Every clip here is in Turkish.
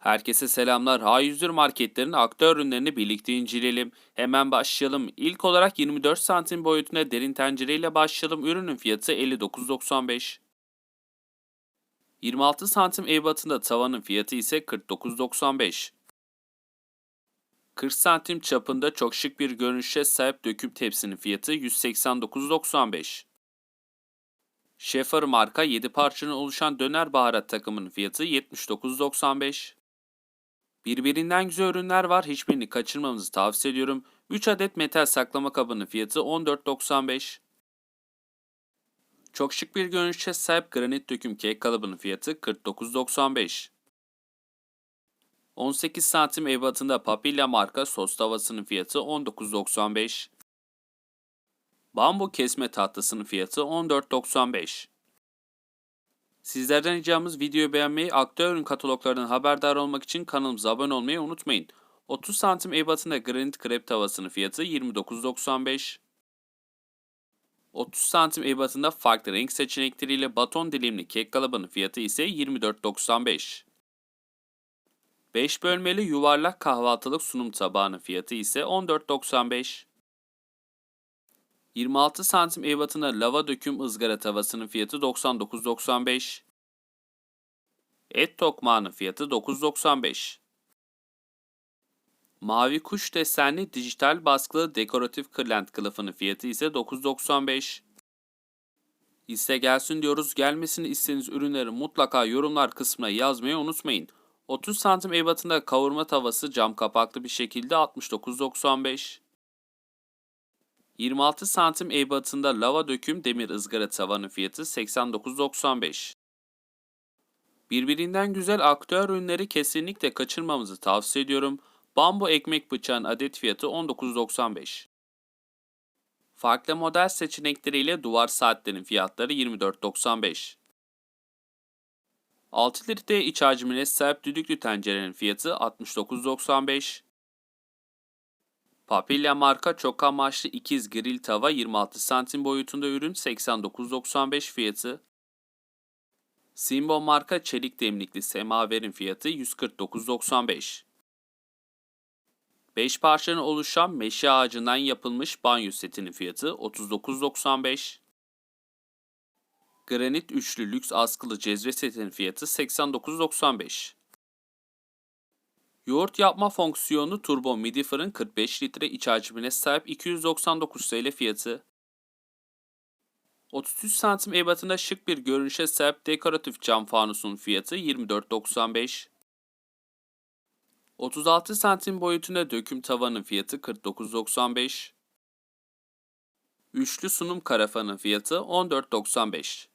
Herkese selamlar. A101 marketlerin aktüel ürünlerini birlikte inceleyelim. Hemen başlayalım. İlk olarak 24 santim boyutunda derin tencere ile başlayalım. Ürünün fiyatı 59.95. 26 santim ebatında tavanın fiyatı ise 49.95. 40 santim çapında çok şık bir görünüşe sahip döküm tepsinin fiyatı 189.95. Şefar marka 7 parçadan oluşan döner baharat takımının fiyatı 79.95. Birbirinden güzel ürünler var. Hiçbirini kaçırmamızı tavsiye ediyorum. 3 adet metal saklama kabının fiyatı 14.95. Çok şık bir görünüşe sahip granit döküm kek kalıbının fiyatı 49.95. 18 santim ebatında Papilla marka sos tavasının fiyatı 19.95. Bambu kesme tatlısının fiyatı 14.95. Sizlerden ricamız videoyu beğenmeyi, aktüel ürün kataloglarından haberdar olmak için kanalımıza abone olmayı unutmayın. 30 santim ebatında granit krep tavasının fiyatı 29.95. 30 santim ebatında farklı renk seçenekleriyle baton dilimli kek kalıbının fiyatı ise 24.95. 5 bölmeli yuvarlak kahvaltılık sunum tabağının fiyatı ise 14.95. 26 santim ebatında lava döküm ızgara tavasının fiyatı 99.95. Et tokmağının fiyatı 9.95. Mavi kuş desenli dijital baskılı dekoratif kırlent kılıfının fiyatı ise 9.95. İste gelsin diyoruz. Gelmesini istediğiniz ürünleri mutlaka yorumlar kısmına yazmayı unutmayın. 30 santim ebatında kavurma tavası cam kapaklı bir şekilde 69.95. 26 santim ebatında lava döküm demir ızgara tavanın fiyatı 89.95. Birbirinden güzel aktüel ürünleri kesinlikle kaçırmamızı tavsiye ediyorum. Bambu ekmek bıçağın adet fiyatı 19.95. Farklı model seçenekleriyle duvar saatlerin fiyatları 24.95. 6 litre iç hacmine sahip düdüklü tencerenin fiyatı 69.95. Papilla marka çok amaçlı ikiz grill tava 26 santim boyutunda ürün 89.95 fiyatı. Simbo marka çelik demlikli semaverin fiyatı 149.95. 5 parçanın oluşan meşe ağacından yapılmış banyo setinin fiyatı 39.95. Granit üçlü lüks askılı cezve setinin fiyatı 89.95. Yoğurt yapma fonksiyonu turbo midi fırın 45 litre iç hacmine sahip 299 TL fiyatı. 33 santim ebatında şık bir görünüşe sahip dekoratif cam fanusun fiyatı 24.95. 36 santim boyutunda döküm tavanın fiyatı 49.95. Üçlü sunum karafanın fiyatı 14.95.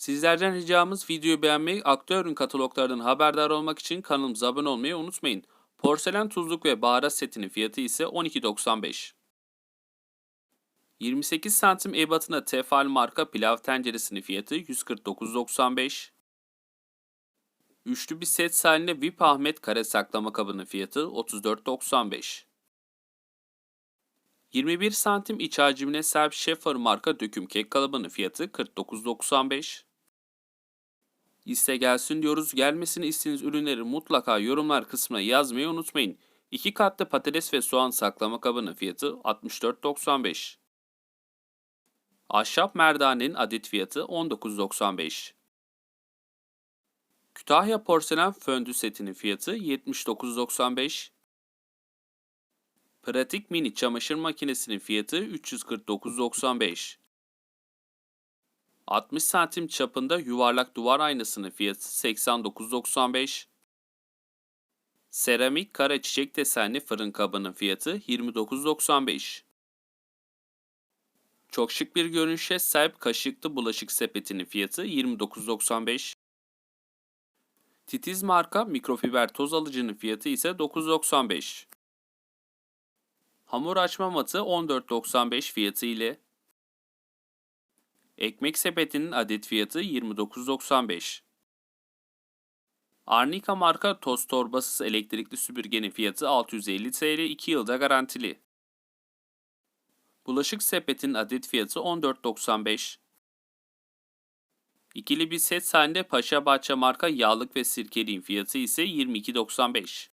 Sizlerden ricamız videoyu beğenmeyi, aktüel ürün kataloglarından haberdar olmak için kanalımıza abone olmayı unutmayın. Porselen tuzluk ve baharat setinin fiyatı ise 12.95. 28 santim ebatına tefal marka pilav tenceresinin fiyatı 149.95. Üçlü bir set halinde VIP Ahmet kare saklama kabının fiyatı 34.95. 21 santim iç hacmine sahip Şefar marka döküm kek kalıbının fiyatı 49.95. İste gelsin diyoruz. Gelmesini istediğiniz ürünleri mutlaka yorumlar kısmına yazmayı unutmayın. 2 katlı patates ve soğan saklama kabının fiyatı 64.95. Ahşap merdanenin adet fiyatı 19.95. Kütahya porselen föndü setinin fiyatı 79.95. Pratik mini çamaşır makinesinin fiyatı 349.95. 60 santim çapında yuvarlak duvar aynasının fiyatı 89.95. Seramik kara çiçek desenli fırın kabının fiyatı 29.95. Çok şık bir görünüşe sahip kaşıklı bulaşık sepetinin fiyatı 29.95. Titiz marka mikrofiber toz alıcının fiyatı ise 9.95. Hamur açma matı 14.95 fiyatı ile Ekmek sepetinin adet fiyatı 29.95. Arnica marka toz torbasız elektrikli süpürgenin fiyatı 650 TL 2 yılda garantili. Bulaşık sepetinin adet fiyatı 14.95. İkili bir set halinde Paşa Bahçe marka yağlık ve sirkeliğin fiyatı ise 22.95.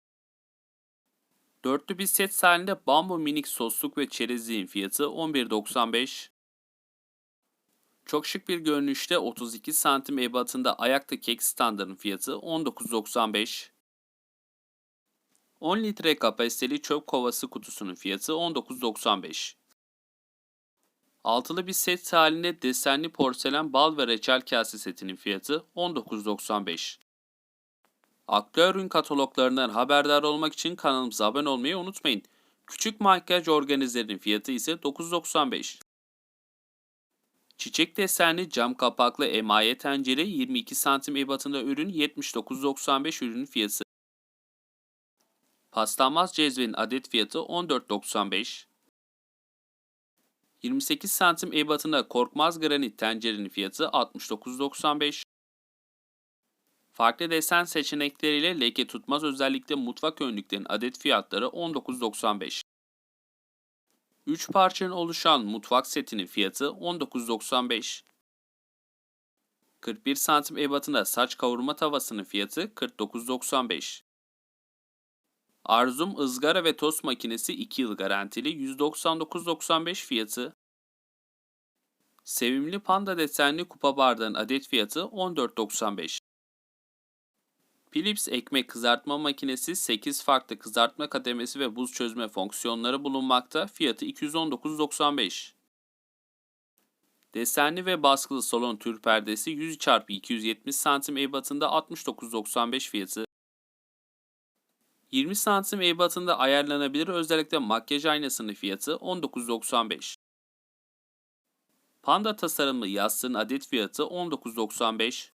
Dörtlü bir set halinde bambu minik sosluk ve çerezliğin fiyatı 11.95. Çok şık bir görünüşte 32 santim ebatında ayakta kek standının fiyatı 19.95. 10 litre kapasiteli çöp kovası kutusunun fiyatı 19.95. Altılı bir set halinde desenli porselen bal ve reçel kase setinin fiyatı 19.95. Aktüel ürün kataloglarından haberdar olmak için kanalımıza abone olmayı unutmayın. Küçük makyaj organizlerinin fiyatı ise 9.95. Çiçek desenli cam kapaklı emaye tencere 22 santim ebatında ürün 79.95 ürünün fiyatı. Paslanmaz cezvenin adet fiyatı 14.95. 28 santim ebatında korkmaz granit tencerenin fiyatı 69.95. Farklı desen seçenekleriyle leke tutmaz özellikle mutfak önlüklerinin adet fiyatları 19.95. 3 parçanın oluşan mutfak setinin fiyatı 19.95. 41 santim ebatında saç kavurma tavasının fiyatı 49.95. Arzum ızgara ve tost makinesi 2 yıl garantili 199.95 fiyatı. Sevimli panda desenli kupa bardağın adet fiyatı 14.95. Philips ekmek kızartma makinesi 8 farklı kızartma kademesi ve buz çözme fonksiyonları bulunmakta. Fiyatı 219.95. Desenli ve baskılı salon tür perdesi 100 x 270 cm ebatında 69.95 fiyatı. 20 santim ebatında ayarlanabilir özellikle makyaj aynasının fiyatı 19.95. Panda tasarımlı yastığın adet fiyatı 19.95.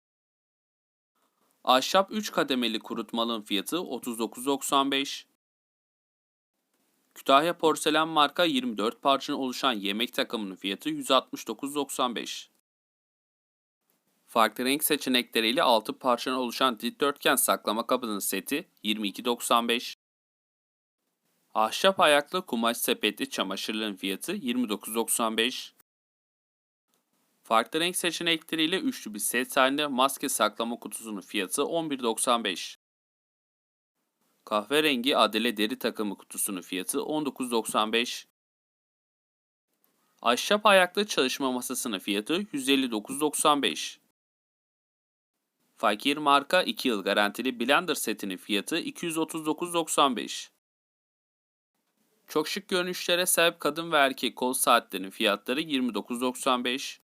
Ahşap 3 kademeli kurutmalının fiyatı 39.95. Kütahya porselen marka 24 parçanın oluşan yemek takımının fiyatı 169.95. Farklı renk seçenekleriyle 6 parçadan oluşan dikdörtgen saklama kabının seti 22.95. Ahşap ayaklı kumaş sepetli çamaşırların fiyatı 29.95. Farklı renk seçenekleriyle üçlü bir set halinde maske saklama kutusunun fiyatı 11.95. Kahverengi adele deri takımı kutusunun fiyatı 19.95. Ahşap ayaklı çalışma masasının fiyatı 159.95. Fakir marka 2 yıl garantili blender setinin fiyatı 239.95. Çok şık görünüşlere sahip kadın ve erkek kol saatlerinin fiyatları 29.95.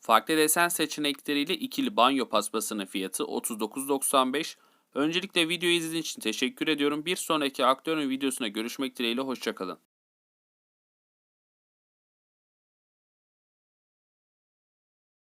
Farklı desen seçenekleriyle ikili banyo paspasının fiyatı 39.95. Öncelikle videoyu izlediğiniz için teşekkür ediyorum. Bir sonraki aktörün videosuna görüşmek dileğiyle hoşçakalın.